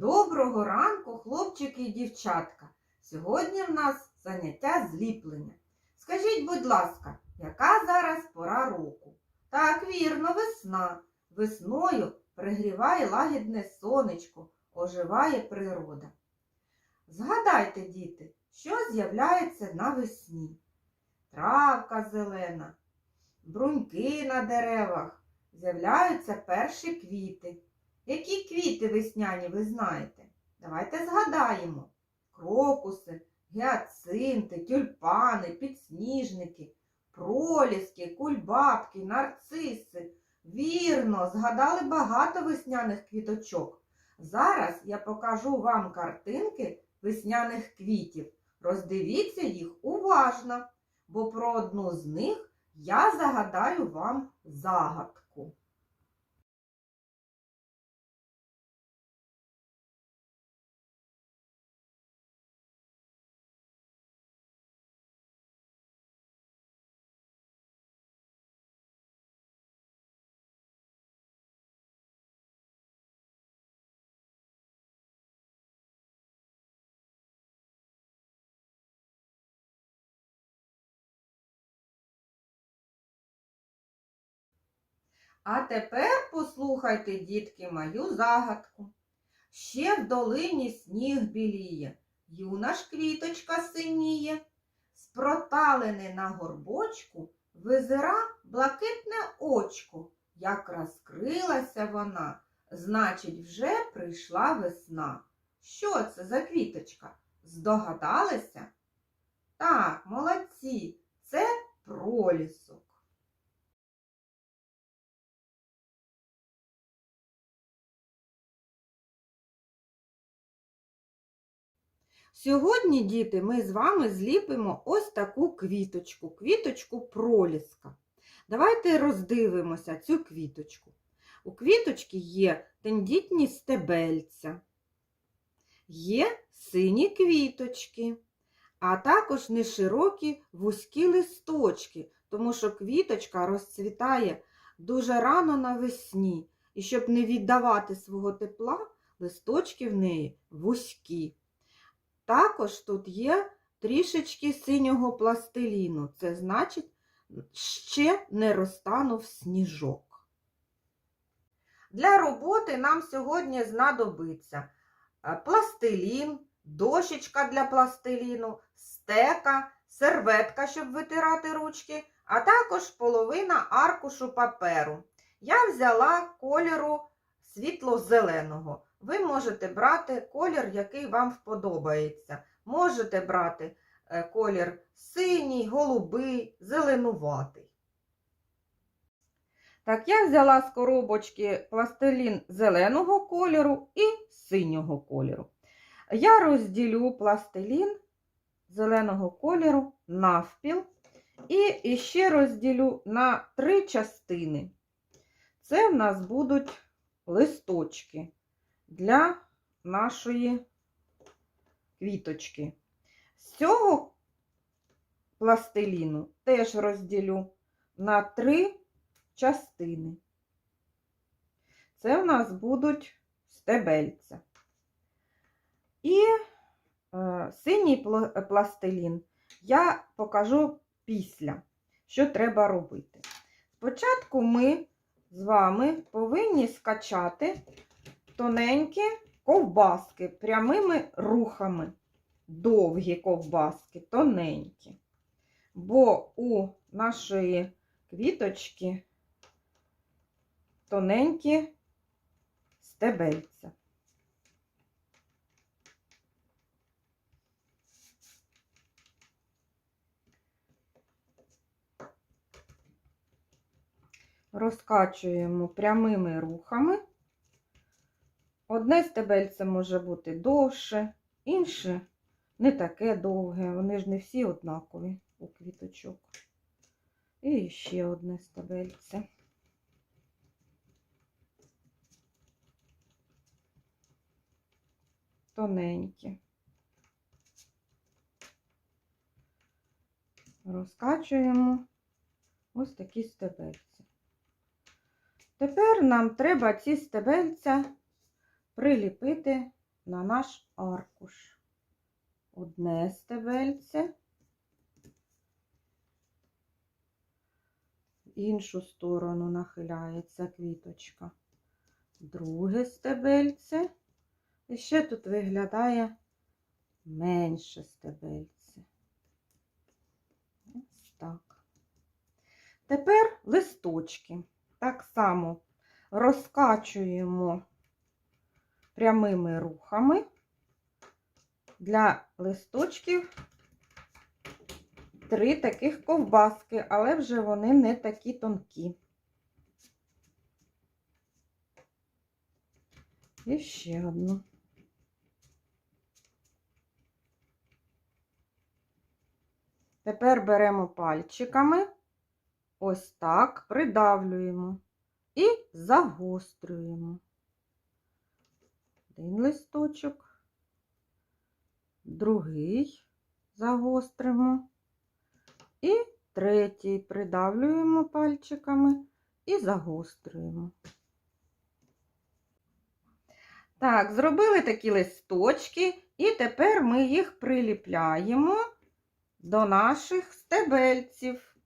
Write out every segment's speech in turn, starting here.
Доброго ранку, хлопчики і дівчатка. Сьогодні в нас заняття зліплення. Скажіть, будь ласка, яка зараз пора року? Так, вірно, весна. Весною пригріває лагідне сонечко, оживає природа. Згадайте, діти, що з'являється навесні? Травка зелена, бруньки на деревах, з'являються перші квіти. Які квіти весняні ви знаєте? Давайте згадаємо. Крокуси, гіацинти, тюльпани, підсніжники, проліски, кульбабки, нарциси. Вірно, згадали багато весняних квіточок. Зараз я покажу вам картинки весняних квітів. Роздивіться їх уважно, бо про одну з них я загадаю вам загадку. А тепер послухайте, дітки, мою загадку. Ще в долині сніг біліє, юна ж квіточка синіє. З проталини на горбочку визира блакитне очко. Як розкрилася вона, значить, вже прийшла весна. Що це за квіточка? Здогадалися? Так, молодці, це пролісок. Сьогодні, діти, ми з вами зліпимо ось таку квіточку, квіточку проліска. Давайте роздивимося цю квіточку. У квіточки є тендітні стебельця, є сині квіточки, а також неширокі вузькі листочки, тому що квіточка розцвітає дуже рано навесні. І щоб не віддавати свого тепла, листочки в неї вузькі. Також тут є трішечки синього пластиліну. Це значить, ще не розтанув сніжок. Для роботи нам сьогодні знадобиться е, пластилін, дощечка для пластиліну, стека, серветка, щоб витирати ручки, а також половина аркушу паперу. Я взяла кольору світло-зеленого. Ви можете брати колір, який вам вподобається. Можете брати е, колір синій, голубий, зеленуватий. Так, я взяла з коробочки пластилін зеленого кольору і синього кольору. Я розділю пластилін зеленого кольору навпіл і ще розділю на три частини. Це в нас будуть листочки для нашої квіточки. З цього пластиліну теж розділю на три частини. Це в нас будуть стебельця. І е, синій пластилін я покажу після, що треба робити. Спочатку ми з вами повинні скачати тоненькі ковбаски прямими рухами. Довгі ковбаски, тоненькі. Бо у нашої квіточки тоненькі стебельця. Розкачуємо прямими рухами. Одне стебельце може бути довше, інше не таке довге. Вони ж не всі однакові у квіточок. І ще одне стебельце. Тоненькі. Розкачуємо ось такі стебельці. Тепер нам треба ці стебельця приліпити на наш аркуш. Одне стебельце, в іншу сторону нахиляється квіточка. Друге стебельце. І ще тут виглядає менше стебельце. Ось так. Тепер листочки. Так само розкачуємо прямими рухами для листочків три таких ковбаски, але вже вони не такі тонкі. І ще одну. Тепер беремо пальчиками, ось так, придавлюємо і загострюємо. Один листочок, другий загостримо і третій придавлюємо пальчиками і загострюємо. Так, зробили такі листочки, і тепер ми їх приліпляємо до наших стебельців.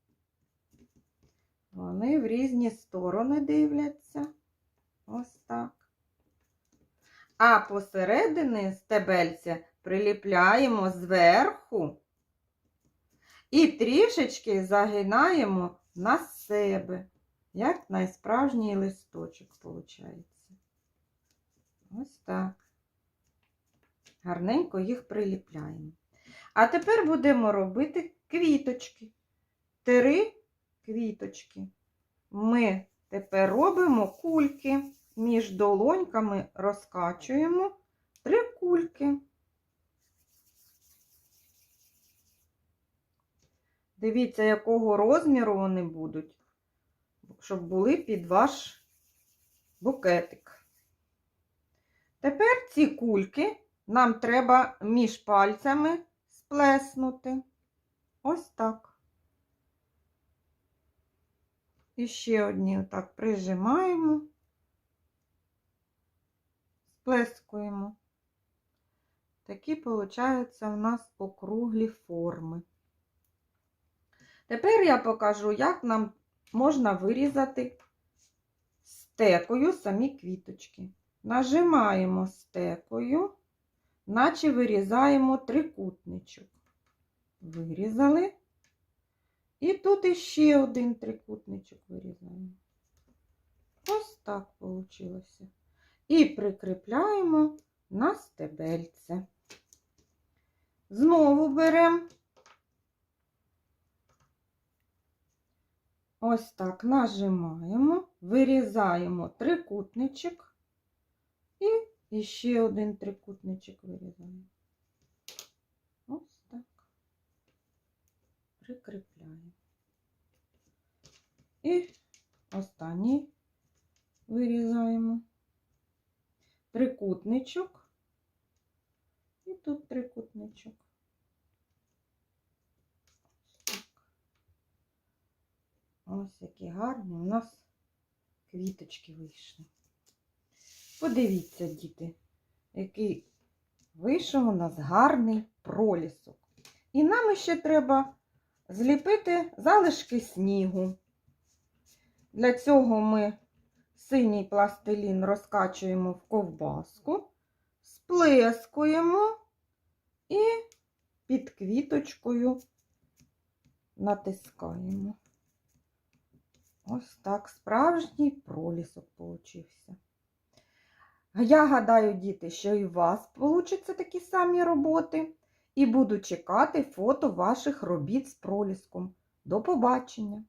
Вони в різні сторони дивляться. Ось так. А посередині стебельця приліпляємо зверху і трішечки загинаємо на себе, як найсправжній листочок виходить. Ось так. Гарненько їх приліпляємо. А тепер будемо робити квіточки. Три квіточки. Ми тепер робимо кульки. Між долоньками розкачуємо три кульки. Дивіться, якого розміру вони будуть, щоб були під ваш букетик. Тепер ці кульки нам треба між пальцями сплеснути. Ось так. І ще одні отак прижимаємо, сплескуємо. Такі, виходить, у нас округлі форми. Тепер я покажу, як нам можна вирізати стекою самі квіточки. Нажимаємо стекою, наче вирізаємо трикутничок. Вирізали. І тут іще один трикутничок вирізаємо. Ось так вийшло. І прикріпляємо на стебельце. Знову беремо ось так нажимаємо, вирізаємо трикутничок і ще один трикутничок вирізаємо. Ось так. Прикріпляємо. І останній вирізаємо трикутничок. І тут трикутничок. Ось. Які гарні у нас квіточки вийшли. Подивіться, діти, який вийшов у нас гарний пролісок. І нам ще треба зліпити залишки снігу. Для цього ми синій пластилін розкачуємо в ковбаску, сплескуємо і під квіточкою натискаємо. Ось так справжній пролісок получився. Я гадаю, діти, що і у вас получаться такі самі роботи. І буду чекати фото ваших робіт з проліском. До побачення!